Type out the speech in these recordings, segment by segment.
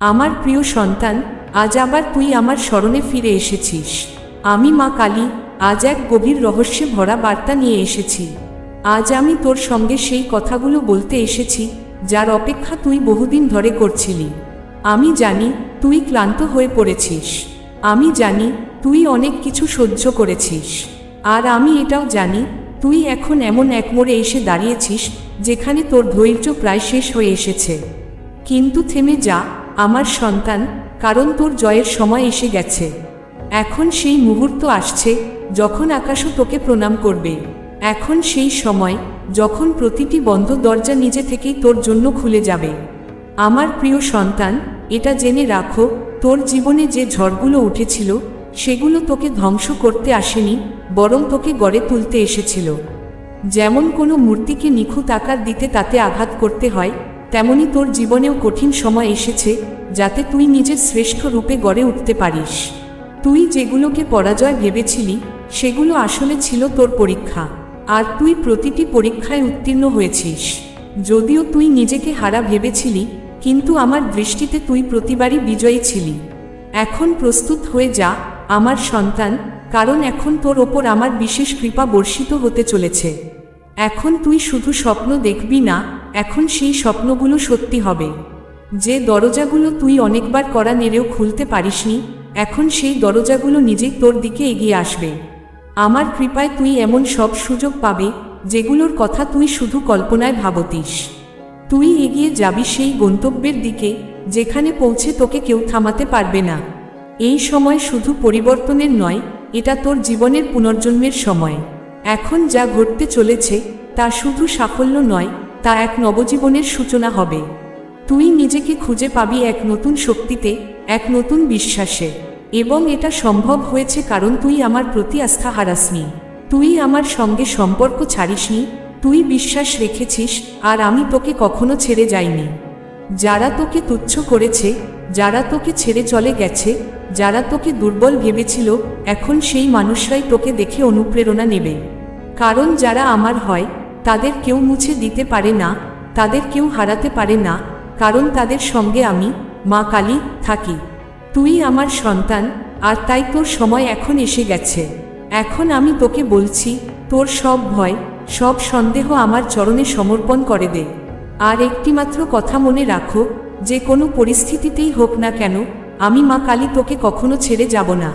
আমার প্রিয় সন্তান, আজ আবার তুই আমার স্মরণে ফিরে এসেছিস। আমি মা কালী, আজ এক গভীর রহস্যে ভরা বার্তা নিয়ে এসেছি। আজ আমি তোর সঙ্গে সেই কথাগুলো বলতে এসেছি, যার অপেক্ষা তুই বহুদিন ধরে করছিলি। আমি জানি তুই ক্লান্ত হয়ে পড়েছিস। আমি জানি তুই অনেক কিছু সহ্য করেছিস। আর আমি এটাও জানি, তুই এখন এমন এক মোড়ে এসে দাঁড়িয়েছিস, যেখানে তোর ধৈর্য প্রায় শেষ হয়ে এসেছে। কিন্তু থেমে যা আমার সন্তান কারণ তোর জয়ের সময় এসে গেছে। এখন সেই মুহূর্ত আসছে যখন আকাশও তোকে প্রণাম করবে। এখন সেই সময় যখন প্রতিটি বন্ধ দরজা নিজে থেকেই তোর জন্য খুলে যাবে। আমার প্রিয় সন্তান, এটা জেনে রাখো, তোর জীবনে যে ঝড়গুলো উঠেছিল, সেগুলো তোকে ধ্বংস করতে আসেনি, বরং তোকে গড়ে তুলতে এসেছিল। যেমন কোনো মূর্তিকে নিখুঁত আকার দিতে তাতে আঘাত করতে হয় তেমনি তোর জীবনেও কঠিন সময় এসেছে যাতে তুই নিজের শ্রেষ্ঠ রূপে গড়ে উঠতে পারিস। তুই যেগুলোকে পরাজয় ভেবেছিলি, সেগুলো আসলে ছিল তোর পরীক্ষা। আর তুই প্রতিটি পরীক্ষায় উত্তীর্ণ হয়েছিস। যদিও তুই নিজেকে হারা ভেবেছিলি, কিন্তু আমার দৃষ্টিতে তুই প্রতিবারই বিজয়ী ছিলি। এখন প্রস্তুত হয়ে যা, আমার সন্তান, কারণ এখন তোর ওপর আমার বিশেষ কৃপা বর্ষিত হতে চলেছে। এখন তুই শুধু স্বপ্ন দেখবি না, এখন সেই স্বপ্নগুলো সত্যি হবে। যে দরজাগুলো তুই অনেকবার করা নেড়েও খুলতে পারিসনি, এখন সেই দরজাগুলো নিজেই তোর দিকে এগিয়ে আসবে। আমার কৃপায় তুই এমন সব সুযোগ পাবে, যেগুলোর কথা তুই শুধু কল্পনায় ভাবতিস। তুই এগিয়ে যাবি সেই গন্তব্যের দিকে, যেখানে পৌঁছে তোকে কেউ থামাতে পারবে না। এই সময় শুধু পরিবর্তনের নয়, এটা তোর জীবনের পুনর্জন্মের সময়। এখন যা ঘটতে চলেছে, তা শুধু সাফল্য নয়, তা এক নবজীবনের সূচনা হবে। তুই নিজেকে খুঁজে পাবি এক নতুন শক্তিতে, এক নতুন বিশ্বাসে। এবং এটা সম্ভব হয়েছে কারণ তুই আমার প্রতি আস্থা হারাসনি। তুই আমার সঙ্গে সম্পর্ক ছাড়িসনি, তুই বিশ্বাস রেখেছিস, আর আমি তোকে কখনো ছেড়ে যাইনি। যারা তোকে তুচ্ছ করেছে, যারা তোকে ছেড়ে চলে গেছে যারা তোকে দুর্বল ভেবেছিল, এখন সেই মানুষরাই তোকে দেখে অনুপ্রেরণা নেবে। কারণ যারা আমার হয়, তাদের কেউ মুছে দিতে পারে না, তাদের কেউ হারাতে পারে না, কারণ তাদের সঙ্গে আমি, মা কালী, থাকি। তুই আমার সন্তান, আর তাই তোর সময় এখন এসে গেছে। এখন আমি তোকে বলছি, তোর সব ভয়, সব সন্দেহ আমার চরণে সমর্পণ করে দে। আর একটিমাত্র কথা মনে রাখো, যে কোনো পরিস্থিতিতেই হোক না কেন আমি মা কালী তোকে কখনো ছেড়ে যাব না।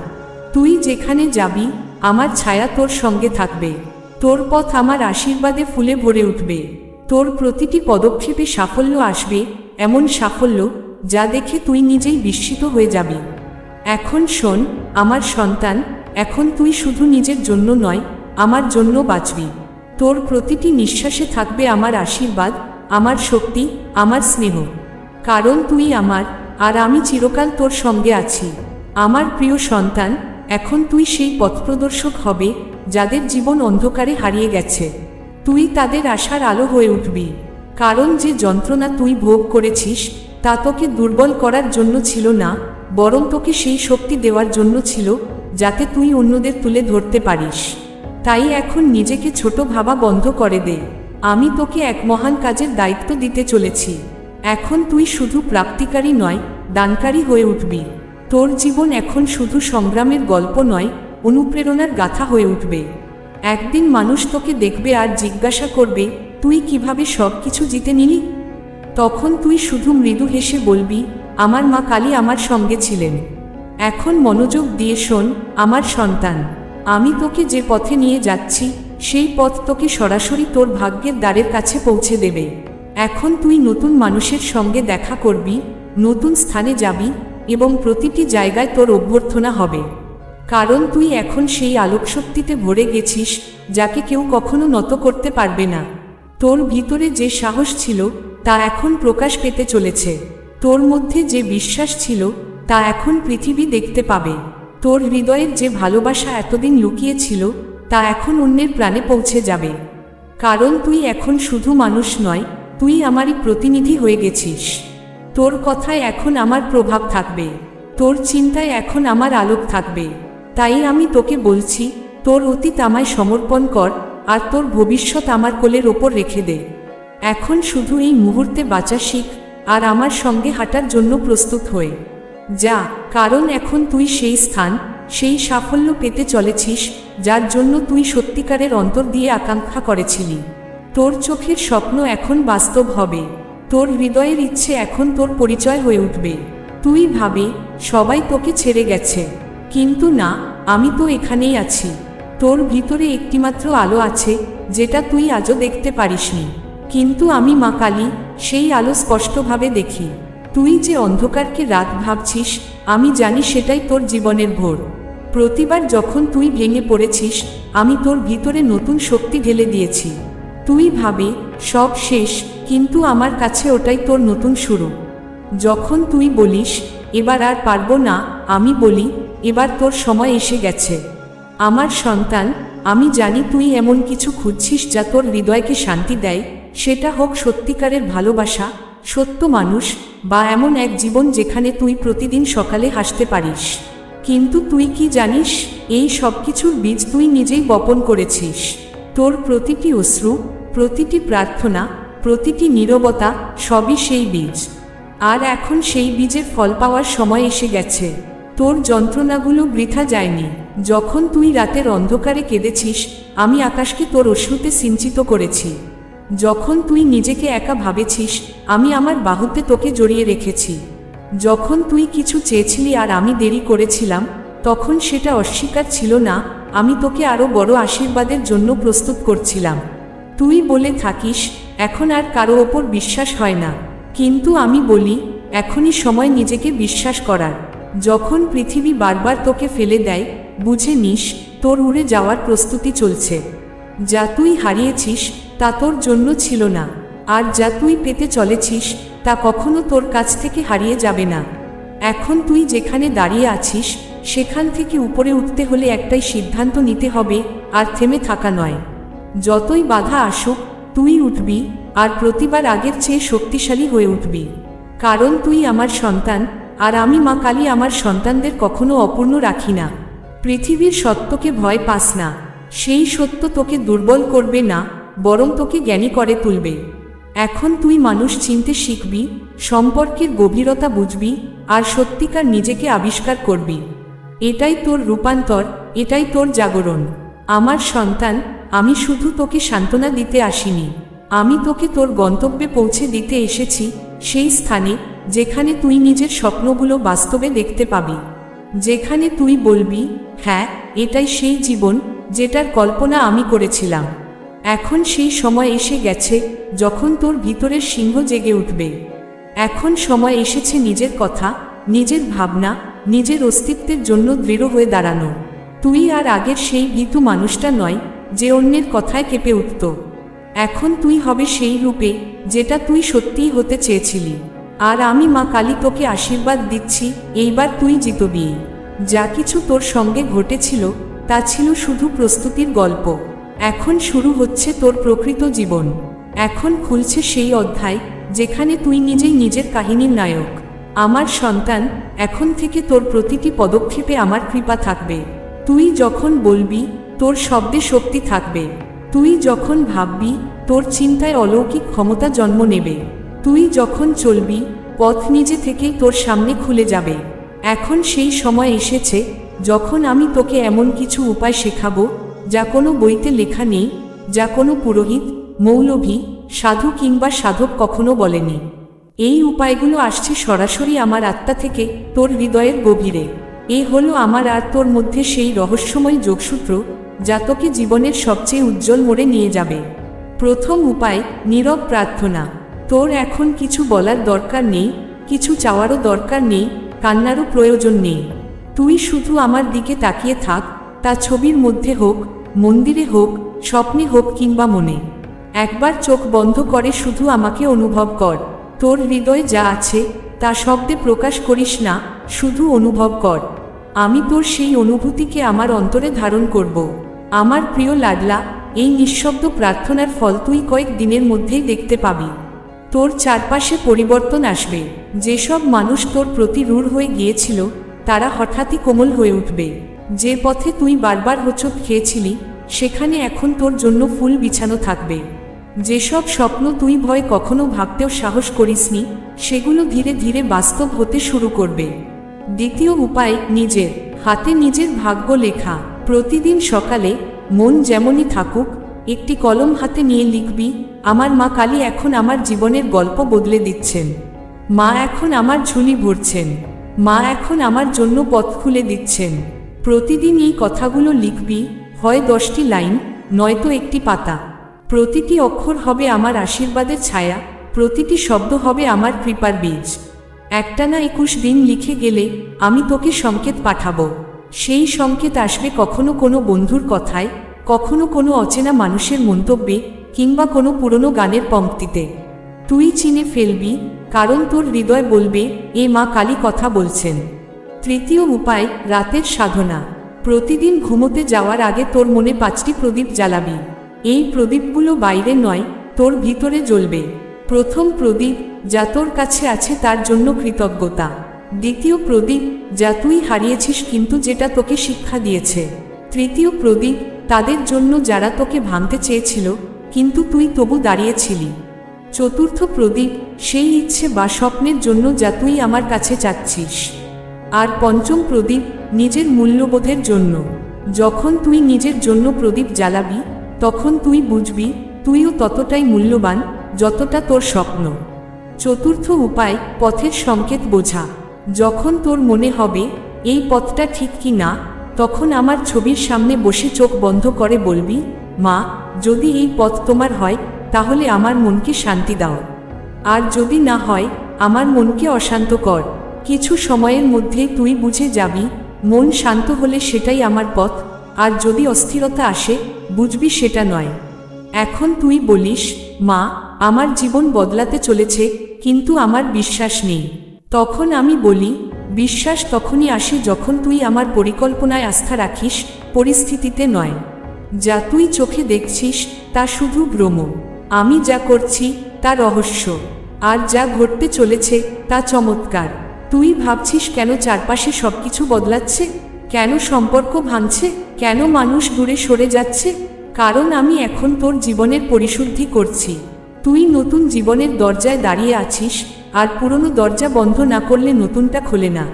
তুই যেখানে যাবি, আমার ছায়া তোর সঙ্গে থাকবে। তোর পথ আমার আশীর্বাদে ফুলে ভরে উঠবে। তোর প্রতিটি পদক্ষেপে সাফল্য আসবে, এমন সাফল্য যা দেখে তুই নিজেই বিস্মিত হয়ে যাবি। এখন শোন, আমার সন্তান, এখন তুই শুধু নিজের জন্য নয়, আমার জন্য বাঁচবি। তোর প্রতিটি নিঃশ্বাসে থাকবে আমার আশীর্বাদ, আমার শক্তি, আমার স্নেহ। কারণ তুই আমার আর আমি চিরকাল তোর সঙ্গে আছি। আমার প্রিয় সন্তান, এখন তুই সেই পথপ্রদর্শক হবে, যাদের জীবন অন্ধকারে হারিয়ে গেছে। তুই তাদের আশার আলো হয়ে উঠবি। কারণ যে যন্ত্রণা তুই ভোগ করেছিস, তা তোকে দুর্বল করার জন্য ছিল না, বরং তোকে সেই শক্তি দেওয়ার জন্য ছিল, যাতে তুই অন্যদের তুলে ধরতে পারিস। তাই এখন নিজেকে ছোট ভাবা বন্ধ করে দে। আমি তোকে এক মহান কাজের দায়িত্ব দিতে চলেছি। এখন তুই শুধু প্রাপ্তিকারী নয়, দানকারী হয়ে উঠবি। তোর জীবন এখন শুধু সংগ্রামের গল্প নয়, অনুপ্রেরণার গাথা হয়ে উঠবে। একদিন মানুষ তোকে দেখবে আর জিজ্ঞাসা করবে, তুই কীভাবে সব কিছু জিতে নিলি? তখন তুই শুধু মৃদু হেসে বলবি, আমার মা কালী আমার সঙ্গে ছিলেন। এখন মনোযোগ দিয়ে শোন, আমার সন্তান। আমি তোকে যে পথে নিয়ে যাচ্ছি, সেই পথ তোকে সরাসরি তোর ভাগ্যের দ্বারের কাছে পৌঁছে দেবে। এখন তুই নতুন মানুষের সঙ্গে দেখা করবি, নতুন স্থানে যাবি এবং প্রতিটি জায়গায় তোর অভ্যর্থনা হবে। কারণ তুই এখন সেই আলোকশক্তিতে ভরে গেছিস, যাকে কেউ কখনো নত করতে পারবে না। তোর ভিতরে যে সাহস ছিল, তা এখন প্রকাশ পেতে চলেছে। তোর মধ্যে যে বিশ্বাস ছিল, তা এখন পৃথিবী দেখতে পাবে। তোর হৃদয়ের যে ভালোবাসা এতদিন লুকিয়েছিল, তা এখন অন্যের প্রাণে পৌঁছে যাবে। কারণ তুই এখন শুধু মানুষ নয় তুই আমারই প্রতিনিধি হয়ে গেছিস। তোর কথায় এখন আমার প্রভাব থাকবে। তোর চিন্তায় এখন আমার আলোক থাকবে। তাই আমি তোকে বলছি, তোর অতীত আমায় সমর্পণ কর আর তোর ভবিষ্যৎ আমার কোলের ওপর রেখে দে। এখন শুধু এই মুহূর্তে বাঁচা শিখ আর আমার সঙ্গে হাঁটার জন্য প্রস্তুত হয়ে। যা, কারণ এখন তুই সেই স্থান, সেই সাফল্য পেতে চলেছিস, যার জন্য তুই সত্যিকারের অন্তর দিয়ে আকাঙ্ক্ষা করেছিলি। তোর চোখের স্বপ্ন এখন বাস্তব হবে। তোর হৃদয়ের ইচ্ছে এখন তোর পরিচয় হয়ে উঠবে। তুই ভাবে, সবাই তোকে ছেড়ে গেছে। কিন্তু না, আমি তো এখানেই আছি। তোর ভিতরে একটিমাত্র আলো আছে, যেটা তুই আজও দেখতে পারিসনি। কিন্তু আমি মা কালী, সেই আলো স্পষ্টভাবে দেখি। তুই যে অন্ধকারকে রাত ভাবছিস, আমি জানি সেটাই তোর জীবনের ভোর। প্রতিবার যখন তুই ভেঙে পড়েছিস, আমি তোর ভিতরে নতুন শক্তি ঢেলে দিয়েছি। তুই ভাবে, সব শেষ, কিন্তু আমার কাছে ওটাই তোর নতুন শুরু। যখন তুই বলিস, এবার আর পারব না, আমি বলি, এবার তোর সময় এসে গেছে। আমার সন্তান, আমি জানি তুই এমন কিছু খুঁজছিস যা তোর হৃদয়কে শান্তি দেয়। সেটা হোক সত্যিকারের ভালোবাসা, সত্য মানুষ, বা এমন এক জীবন যেখানে তুই প্রতিদিন সকালে হাসতে পারিস। কিন্তু তুই কি জানিস, এই সব কিছুর বীজ তুই নিজেই বপন করেছিস। তোর প্রতিটি অশ্রু প্রতিটি প্রার্থনা, প্রতিটি নীরবতা, সবই সেই বীজ। আর এখন সেই বীজের ফল পাওয়ার সময় এসে গেছে। তোর যন্ত্রণাগুলো বৃথা যায়নি। যখন তুই রাতের অন্ধকারে কেঁদেছিস, আমি আকাশকে তোর অশ্রুতে সিঞ্চিত করেছি। যখন তুই নিজেকে একা ভাবেছিস, আমি আমার বাহুতে তোকে জড়িয়ে রেখেছি। যখন তুই কিছু চেয়েছিলি আর আমি দেরি করেছিলাম, তখন সেটা অস্বীকার ছিল না, আমি তোকে আরও বড় আশীর্বাদের জন্য প্রস্তুত করছিলাম। তুই বলে থাকিস, এখন আর কারও ওপর বিশ্বাস হয় না। কিন্তু আমি বলি, এখনই সময় নিজেকে বিশ্বাস করার। যখন পৃথিবী বারবার তোকে ফেলে দেয়, বুঝে নিস, তোর উড়ে যাওয়ার প্রস্তুতি চলছে। যা তুই হারিয়েছিস, তা তোর জন্য ছিল না। আর যা তুই পেতে চলেছিস, তা কখনো তোর কাছ থেকে হারিয়ে যাবে না। এখন তুই যেখানে দাঁড়িয়ে আছিস, সেখান থেকে উপরে উঠতে হলে একটাই সিদ্ধান্ত নিতে হবে, আর থেমে থাকা নয়। যতই বাধা আসুক, তুই উঠবি আর প্রতিবার আগের চেয়ে শক্তিশালী হয়ে উঠবি। কারণ তুই আমার সন্তান আর আমি মা কালী আমার সন্তানদের কখনো অপূর্ণ রাখি না। পৃথিবীর সত্যকে ভয় পাস না। সেই সত্য তোকে দুর্বল করবে না, বরং তোকে জ্ঞানী করে তুলবে। এখন তুই মানুষ চিনতে শিখবি, সম্পর্কের গভীরতা বুঝবি আর সত্যিকার নিজেকে আবিষ্কার করবি। এটাই তোর রূপান্তর, এটাই তোর জাগরণ। আমার সন্তান আমি শুধু তোকে সান্ত্বনা দিতে আসিনি। আমি তোকে তোর গন্তব্যে পৌঁছে দিতে এসেছি, সেই স্থানে যেখানে তুই নিজের স্বপ্নগুলো বাস্তবে দেখতে পাবি। যেখানে তুই বলবি হ্যাঁ এটাই সেই জীবন যেটার কল্পনা আমি করেছিলাম। এখন সেই সময় এসে গেছে যখন তোর ভিতরের সিংহ জেগে উঠবে। এখন সময় এসেছে নিজের কথা, নিজের ভাবনা, নিজের অস্তিত্বের জন্য দৃঢ় হয়ে দাঁড়ানো। তুই আর আগের সেই ভীতু মানুষটা নয় যে অন্যের কথায় কেঁপে উঠত। এখন তুই হবে সেই রূপে যেটা তুই সত্যিই হতে চেয়েছিলি। আর আমি মা কালী তোকে আশীর্বাদ দিচ্ছি, এইবার তুই জিতবি। যা কিছু তোর সঙ্গে ঘটেছিল, তা ছিল শুধু প্রস্তুতির গল্প। এখন শুরু হচ্ছে তোর প্রকৃত জীবন। এখন খুলছে সেই অধ্যায় যেখানে তুই নিজেই নিজের কাহিনীর নায়ক। আমার সন্তান, এখন থেকে তোর প্রতিটি পদক্ষেপে আমার কৃপা থাকবে। তুই যখন বলবি তোর শব্দে শক্তি থাকবে। তুই যখন ভাববি, তোর চিন্তায় অলৌকিক ক্ষমতা জন্ম নেবে। তুই যখন চলবি, পথ নিজে থেকেই তোর সামনে খুলে যাবে। এখন সেই সময় এসেছে, যখন আমি তোকে এমন কিছু উপায় শেখাবো, যা কোনো বইতে লেখা নেই, যা কোনো পুরোহিত, মৌলভী, সাধু কিংবা সাধক কখনো বলেনি। এই উপায়গুলো আসছে সরাসরি আমার আত্মা থেকে তোর হৃদয়ের গভীরে। এ হলো আমার আর তোর মধ্যে সেই রহস্যময় যোগসূত্র যা তোকে জীবনের সবচেয়ে উজ্জ্বল মোড়ে নিয়ে যাবে। প্রথম উপায়, নীরব প্রার্থনা। তোর এখন কিছু বলার দরকার নেই, কিছু চাওয়ারও দরকার নেই, কান্নারও প্রয়োজন নেই। তুই শুধু আমার দিকে তাকিয়ে থাক, তা ছবির মধ্যে হোক, মন্দিরে হোক, স্বপ্নে হোক কিংবা মনে। একবার চোখ বন্ধ করে শুধু আমাকে অনুভব কর। তোর হৃদয়ে যা আছে, তা শব্দে প্রকাশ করিস না, শুধু অনুভব কর। আমি তোর সেই অনুভূতিকে আমার অন্তরে ধারণ করব। আমার প্রিয় লাডলা, এই নিঃশব্দ প্রার্থনার ফল তুই কয়েক দিনের মধ্যেই দেখতে পাবি। তোর চারপাশে পরিবর্তন আসবে। যেসব মানুষ তোর প্রতি রূঢ় হয়ে গিয়েছিল, তারা হঠাৎই কোমল হয়ে উঠবে। যে পথে তুই বারবার হোঁচট খেয়েছিলি, সেখানে এখন তোর জন্য ফুল বিছানো থাকবে। যেসব স্বপ্ন তুই ভয় কখনো ভাবতেও সাহস করিসনি, সেগুলো ধীরে ধীরে বাস্তব হতে শুরু করবে। দ্বিতীয় উপায়, নিজের। হাতে নিজের ভাগ্য লেখা। প্রতিদিন সকালে, মন যেমনই থাকুক, একটি কলম হাতে নিয়ে লিখবি, আমার মা কালী এখন আমার জীবনের গল্প বদলে দিচ্ছেন। মা এখন আমার ঝুলি ভরছেন। মা এখন আমার জন্য পথ খুলে দিচ্ছেন। প্রতিদিন এই কথাগুলো লিখবি, হয় দশটি লাইন, নয়তো একটি পাতা। প্রতিটি অক্ষর হবে আমার আশীর্বাদের ছায়া, প্রতিটি শব্দ হবে আমার কৃপার বীজ। একটানা একুশ দিন লিখে গেলে আমি তোকে সংকেত পাঠাবো। সেই সংকেত আসবে কখনো কোনো বন্ধুর কথায়, কখনো কোনো অচেনা মানুষের মন্তব্যে কিংবা কোনো পুরনো গানের পংক্তিতে তুই চিনে ফেলবি, কারণ তোর হৃদয় বলবে, এ মা কালী কথা বলছেন। তৃতীয় উপায়, রাতের সাধনা। প্রতিদিন ঘুমোতে যাওয়ার আগে তোর মনে পাঁচটি প্রদীপ জ্বালাবি। এই প্রদীপগুলো বাইরে নয়, তোর ভিতরে জ্বলবে। প্রথম প্রদীপ, যা তোর কাছে আছে তার জন্য কৃতজ্ঞতা। দ্বিতীয় প্রদীপ, যা তুই হারিয়েছিস কিন্তু যেটা তোকে শিক্ষা দিয়েছে। তৃতীয় প্রদীপ, তাদের জন্য যারা তোকে ভাঙতে চেয়েছিল, কিন্তু তুই তবু দাঁড়িয়েছিলি। চতুর্থ প্রদীপ, সেই ইচ্ছে বা স্বপ্নের জন্য যা তুই আমার কাছে চাচ্ছিস। আর পঞ্চম প্রদীপ, নিজের মূল্যবোধের জন্য। যখন তুই নিজের জন্য প্রদীপ জ্বালাবি, তখন তুই বুঝবি, তুইও ততটাই মূল্যবান, যতটা তোর স্বপ্ন। চতুর্থ উপায়, পথের সংকেত বোঝা। যখন তোর মনে হবে, এই পথটা ঠিক কি না তখন আমার ছবির সামনে বসে চোখ বন্ধ করে বলবি, মা, যদি এই পথ তোমার হয়, তাহলে আমার মনকে শান্তি দাও। আর যদি না হয়, আমার মনকে অশান্ত কর। কিছু সময়ের মধ্যেই তুই বুঝে যাবি, মন শান্ত হলে সেটাই আমার পথ, আর যদি অস্থিরতা আসে, বুঝবি সেটা নয়। এখন তুই বলিস, মা, আমার জীবন বদলাতে চলেছে, কিন্তু আমার বিশ্বাস নেই। তখন আমি বলি, বিশ্বাস তখনই আসে যখন তুই আমার পরিকল্পনায় আস্থা রাখিস, পরিস্থিতিতে নয়। যা তুই চোখে দেখছিস, তা শুধু ভ্রম আমি যা করছি, তা রহস্য। আর যা ঘটতে চলেছে, তা চমৎকার। তুই ভাবছিস কেন চারপাশে সবকিছু বদলাচ্ছে? কেন সম্পর্ক ভাঙছে? কেন মানুষ দূরে সরে যাচ্ছে? কারণ আমি এখন তোর জীবনের পরিশুদ্ধি করছি। তুই নতুন জীবনের দরজায় দাঁড়িয়ে আছিস আর পুরনো দরজা বন্ধ না করলে নতুনটা খোলে না।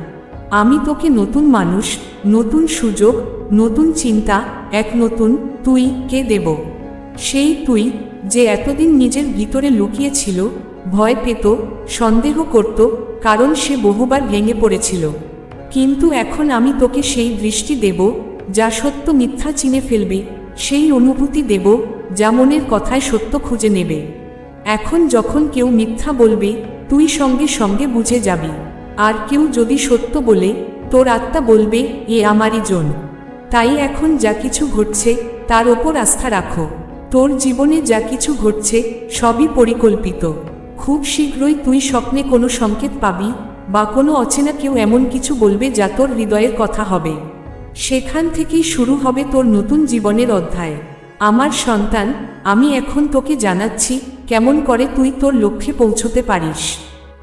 আমি তোকে নতুন মানুষ, নতুন সুযোগ, নতুন চিন্তা, এক নতুন তুই কে দেব? সেই তুই যে এতদিন নিজের ভিতরে লুকিয়েছিল, ভয় পেত, সন্দেহ করত, কারণ সে বহুবার ভেঙে পড়েছিল। কিন্তু এখন আমি তোকে সেই দৃষ্টি দেব, যা সত্য মিথ্যা চিনে ফেলবে, সেই অনুভূতি দেব, যা মনের কথায় সত্য খুঁজে নেবে। এখন যখন কেউ মিথ্যা বলবে তুই সঙ্গে সঙ্গে বুঝে যাবি। আর কেউ যদি সত্য বলে, তোর আত্মা বলবে, এ আমারই জন। তাই এখন যা কিছু ঘটছে, তার ওপর আস্থা রাখো। তোর জীবনে যা কিছু ঘটছে, সবই পরিকল্পিত। খুব শীঘ্রই তুই স্বপ্নে কোনো সংকেত পাবি, বা কোনো অচেনা কেউ এমন কিছু বলবে যা তোর হৃদয়ের কথা হবে। সেখান থেকেই শুরু হবে তোর নতুন জীবনের অধ্যায়। আমার সন্তান, আমি এখন তোকে জানাচ্ছি কেমন করে তুই তোর লক্ষ্যে পৌঁছতে পারিস।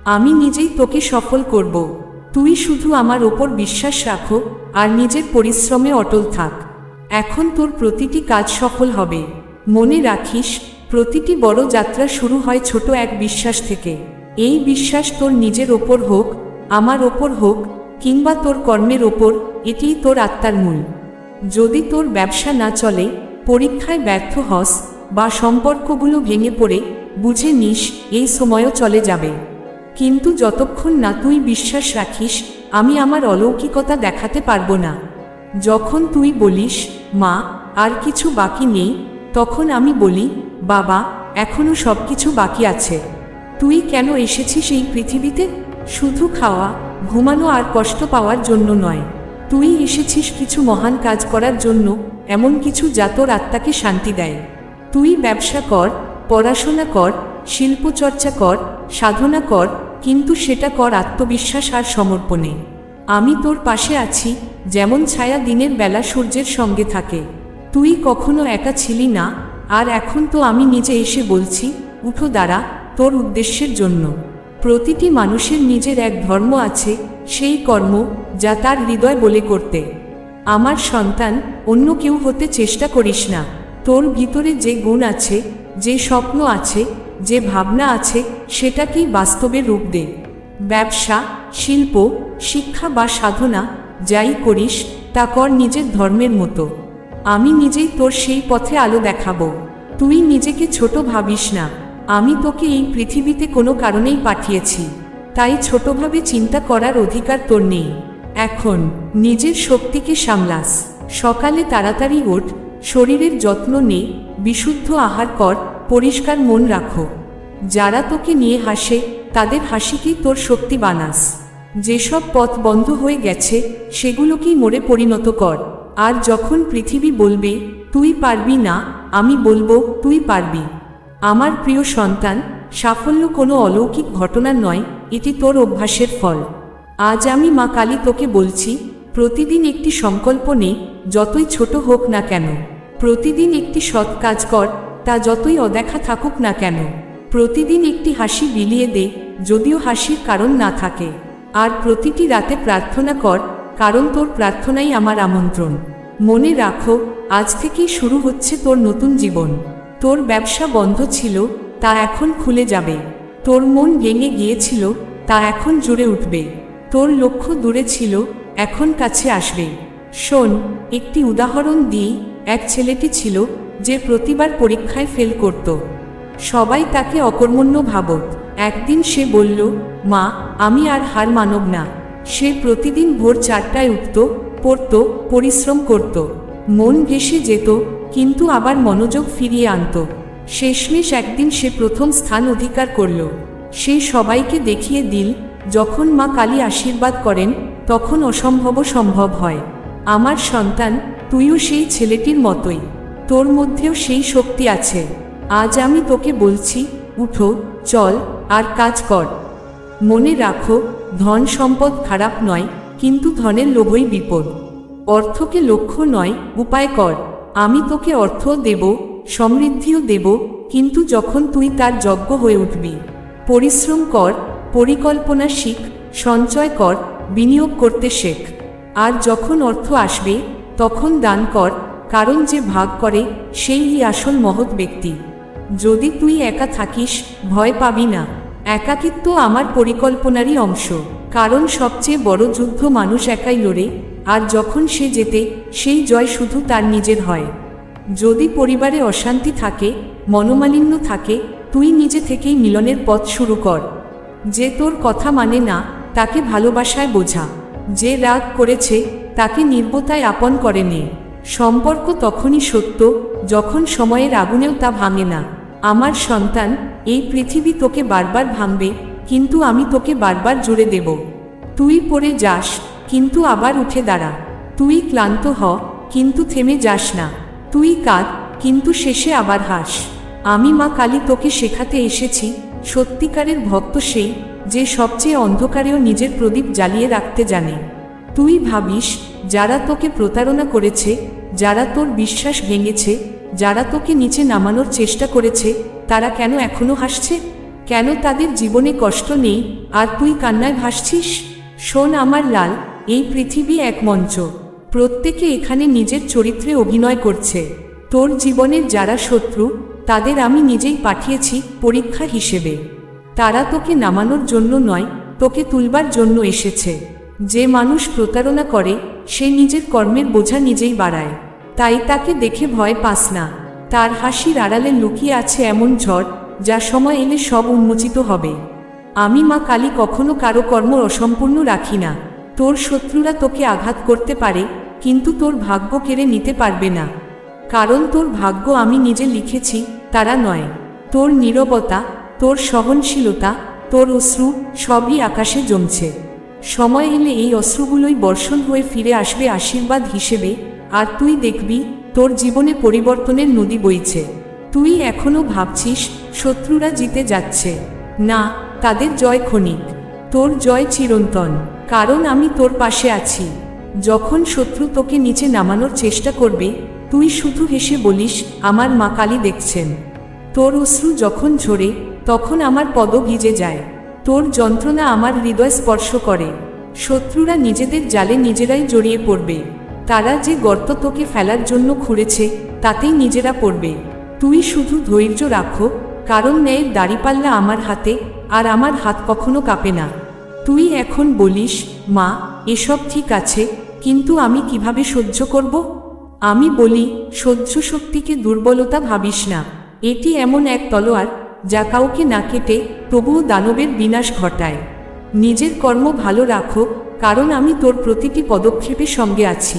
আমি নিজেই তোকে সফল করব। তুই শুধু আমার ওপর বিশ্বাস রাখো আর নিজের পরিশ্রমে অটল থাক। এখন তোর প্রতিটি কাজ সফল হবে। মনে রাখিস, প্রতিটি বড় যাত্রা শুরু হয় ছোট এক বিশ্বাস থেকে। এই বিশ্বাস তোর নিজের ওপর হোক, আমার ওপর হোক, কিংবা তোর কর্মের ওপর, এটিই তোর আত্মার মূল। যদি তোর ব্যবসা না চলে পরীক্ষায় ব্যর্থ হস বা সম্পর্কগুলো ভেঙে পড়ে, বুঝে নিস, এই সময়ও চলে যাবে। কিন্তু যতক্ষণ না তুই বিশ্বাস রাখিস, আমি আমার অলৌকিকতা দেখাতে পারব না। যখন তুই বলিস, মা, আর কিছু বাকি নেই, তখন আমি বলি, বাবা এখনও সব কিছু বাকি আছে। তুই কেন এসেছিস এই পৃথিবীতে? শুধু খাওয়া, ঘুমানো আর কষ্ট পাওয়ার জন্য নয়। তুই এসেছিস কিছু মহান কাজ করার জন্য এমন কিছু যা তোর আত্মাকে শান্তি দেয়। তুই ব্যবসা কর, পড়াশোনা কর শিল্পচর্চা কর, সাধনা কর, কিন্তু সেটা কর আত্মবিশ্বাস আর সমর্পণে। আমি তোর পাশে আছি, যেমন ছায়া দিনের বেলা সূর্যের সঙ্গে থাকে। তুই কখনো একা ছিলি না, আর এখন তো আমি নিজে এসে বলছি, উঠো দাঁড়া, তোর উদ্দেশ্যের জন্য। প্রতিটি মানুষের নিজের এক ধর্ম আছে, সেই কর্ম যা তার হৃদয় বলে করতে। আমার সন্তান অন্য কেউ হতে চেষ্টা করিস না। তোর ভিতরে যে গুণ আছে, যে স্বপ্ন আছে, যে ভাবনা আছে, সেটাকেই বাস্তবে রূপ দে। ব্যবসা, শিল্প, শিক্ষা বা সাধনা, যাই করিস, তা কর নিজের ধর্মের মতো। আমি নিজেই তোর সেই পথে আলো দেখাবো। তুই নিজেকে ছোট ভাবিস না। আমি তোকে এই পৃথিবীতে কোনো কারণেই পাঠিয়েছি। তাই ছোটভাবে চিন্তা করার অধিকার তোর নেই। এখন নিজের শক্তিকে সামলাস। সকালে তাড়াতাড়ি ওঠ, শরীরের যত্ন নে, বিশুদ্ধ আহার কর, পরিষ্কার মন রাখো। যারা তোকে নিয়ে হাসে, তাদের হাসিকেই তোর শক্তি বানাস। যেসব পথ বন্ধ হয়ে গেছে, সেগুলোকেই মোড়ে পরিণত কর। আর যখন পৃথিবী বলবে, তুই পারবি না, আমি বলব, তুই পারবি। আমার প্রিয় সন্তান, সাফল্য কোনো অলৌকিক ঘটনা নয়, এটি তোর অভ্যাসের ফল। আজ আমি মা কালী তোকে বলছি, প্রতিদিন একটি সংকল্প নে, যতই ছোট হোক না কেন। প্রতিদিন একটি সৎ কাজ কর, তা যতই অদেখা থাকুক না কেন। প্রতিদিন একটি হাসি বিলিয়ে দে, যদিও হাসির কারণ না থাকে। আর প্রতিটি রাতে প্রার্থনা কর, কারণ তোর প্রার্থনাই আমার আমন্ত্রণ। মনে রাখো, আজ থেকেই শুরু হচ্ছে তোর নতুন জীবন। তোর ব্যবসা বন্ধ ছিল, তা এখন খুলে যাবে। তোর মন ভেঙে গিয়েছিল, তা এখন জুড়ে উঠবে। তোর লক্ষ্য দূরে ছিল, এখন কাছে আসবে। শোন, একটি উদাহরণ দিই, এক ছেলেটি ছিল যে প্রতিবার পরীক্ষায় ফেল করত। সবাই তাকে অকর্মণ্য ভাবত। একদিন সে বলল, মা, আমি আর হার মানব না। সে প্রতিদিন ভোর চারটায় উঠত, পড়ত, পরিশ্রম করত। মন ভেসে যেত, কিন্তু আবার মনোযোগ ফিরিয়ে আনত। শেষমেশ একদিন সে প্রথম স্থান অধিকার করল। সে সবাইকে দেখিয়ে দিল যখন মা কালী আশীর্বাদ করেন, তখন অসম্ভব সম্ভব হয়। আমার সন্তান, তুইও সেই ছেলেটির মতোই। তোর মধ্যেও সেই শক্তি আছে। আজ আমি তোকে বলছি, উঠো, চল, আর কাজ কর। মনে রাখো, ধন সম্পদ খারাপ নয়, কিন্তু ধনের লোভই বিপদ। অর্থকে লক্ষ্য নয়, উপায় কর। আমি তোকে অর্থ দেব, সমৃদ্ধিও দেব, কিন্তু যখন তুই তার যজ্ঞ হয়ে উঠবি। পরিশ্রম কর পরিকল্পনা শিখ, সঞ্চয় কর, বিনিয়োগ করতে শেখ। আর যখন অর্থ আসবে, তখন দান কর, কারণ যে ভাগ করে, সেই আসল মহৎ ব্যক্তি। যদি তুই একা থাকিস, ভয় পাবি না। একাকিত্ব আমার পরিকল্পনারই অংশ। কারণ সবচেয়ে বড় যুদ্ধ মানুষ একাই লড়ে, আর যখন সে যেতে সেই জয় শুধু তার নিজের হয়। যদি পরিবারে অশান্তি থাকে, মনোমালিন্য থাকে, তুই নিজে থেকেই মিলনের পথ শুরু কর। যে তোর কথা মানে না, তাকে ভালোবাসায় বোঝা। যে রাগ করেছে, তাকে নির্বতায় আপন করে নে। সম্পর্ক তখনই সত্য, যখন সময়ের আগুনেও তা ভাঙে না। আমার সন্তান, এই পৃথিবী তোকে বারবার ভাঙবে, কিন্তু আমি তোকে বারবার জুড়ে দেব। তুই পড়ে যাস, কিন্তু আবার উঠে দাঁড়া। তুই ক্লান্ত হ, কিন্তু থেমে যাস না। তুই কাঁদ, কিন্তু শেষে আবার হাস। আমি মা কালী তোকে শেখাতে এসেছি সত্যিকারের ভক্ত সেই যে সবচেয়ে অন্ধকারেও নিজের প্রদীপ জ্বালিয়ে রাখতে জানে। তুই ভাবিস, যারা তোকে প্রতারণা করেছে, যারা তোর বিশ্বাস ভেঙেছে, যারা তোকে নিচে নামানোর চেষ্টা করেছে, তারা কেন এখনও হাসছে? কেন তাদের জীবনে কষ্ট নেই, আর তুই কান্নায় ভাসছিস? শোন আমার লাল, এই পৃথিবী এক মঞ্চ। প্রত্যেকে এখানে নিজের চরিত্রে অভিনয় করছে। তোর জীবনের যারা শত্রু তাদের আমি নিজেই পাঠিয়েছি পরীক্ষা হিসেবে। তারা তোকে নামানোর জন্য নয়, তোকে তুলবার জন্য এসেছে। যে মানুষ প্রতারণা করে, সে নিজের কর্মের বোঝা নিজেই বাড়ায়। তাই তাকে দেখে ভয় পাস না। তার হাসির আড়ালে লুকিয়ে আছে এমন ঝড়, যা সময় এলে সব উন্মোচিত হবে। আমি মা কালী কখনো কারও কর্ম অসম্পূর্ণ রাখি না। তোর শত্রুরা তোকে আঘাত করতে পারে, কিন্তু তোর ভাগ্য কেড়ে নিতে পারবে না। কারণ তোর ভাগ্য আমি নিজে লিখেছি তারা নয়। তোর নীরবতা, তোর সহনশীলতা, তোর অশ্রু সবই আকাশে জমছে। সময় এলে এই অশ্রুগুলোই বর্ষণ হয়ে ফিরে আসবে আশীর্বাদ হিসেবে, আর তুই দেখবি তোর জীবনে পরিবর্তনের নদী বইছে। তুই এখনও ভাবছিস শত্রুরা জিতে যাচ্ছে। না, তাদের জয় ক্ষণিক। তোর জয় চিরন্তন, কারণ আমি তোর পাশে আছি। যখন শত্রু তোকে নিচে নামানোর চেষ্টা করবে তুই শুধু হেসে বলিস, আমার মা কালী দেখছেন। তোর অশ্রু যখন ঝরে, তখন আমার পদ ভিজে যায়। তোর যন্ত্রণা আমার হৃদয় স্পর্শ করে। শত্রুরা নিজেদের জালে নিজেরাই জড়িয়ে পড়বে। তারা যে গর্ত তোকে ফেলার জন্য খুঁড়েছে, তাতেই নিজেরা পড়বে। তুই শুধু ধৈর্য রাখো, কারণ ন্যায়ের দাড়িপাল্লা আমার হাতে, আর আমার হাত কখনো কাঁপে না। তুই এখন বলিস, মা, এসব ঠিক আছে, কিন্তু আমি কীভাবে সহ্য করব? আমি বলি, সহ্য শক্তিকে দুর্বলতা ভাবিস না। এটি এমন এক তলোয়ার, যা কাউকে না কেটে তবুও দানবের বিনাশ ঘটায়। নিজের কর্ম ভালো রাখো, কারণ আমি তোর প্রতিটি পদক্ষেপের সঙ্গে আছি।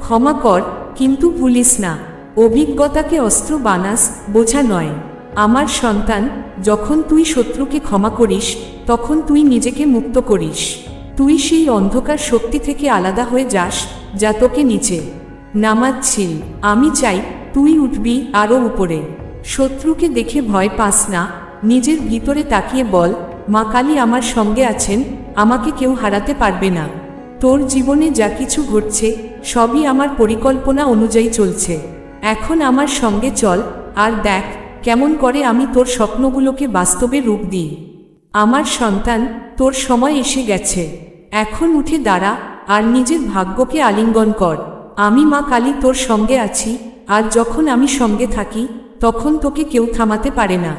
ক্ষমা কর, কিন্তু ভুলিস না। অভিজ্ঞতাকে অস্ত্র বানাস, বোঝা নয়। আমার সন্তান, যখন তুই শত্রুকে ক্ষমা করিস, তখন তুই নিজেকে মুক্ত করিস। তুই সেই অন্ধকার শক্তি থেকে আলাদা হয়ে যাস, যা তোকে নিচে নামাচ্ছিল। আমি চাই তুই উঠবি আরও উপরে। শত্রুকে দেখে ভয় পাস না, নিজের ভিতরে তাকিয়ে বল, মা কালী আমার সঙ্গে আছেন, আমাকে কেউ হারাতে পারবে না। তোর জীবনে যা কিছু ঘটছে, সবই আমার পরিকল্পনা অনুযায়ী চলছে। এখন আমার সঙ্গে চল, আর দেখ, কেমন করে আমি তোর স্বপ্নগুলোকে বাস্তবে রূপ দিই। আমার সন্তান, তোর সময় এসে গেছে। এখন উঠে দাঁড়া, আর নিজের ভাগ্যকে আলিঙ্গন কর। আমি মা কালী তোর সঙ্গে আছি, আর যখন আমি সঙ্গে থাকি, তখন তোকে কেউ থামাতে পারে না।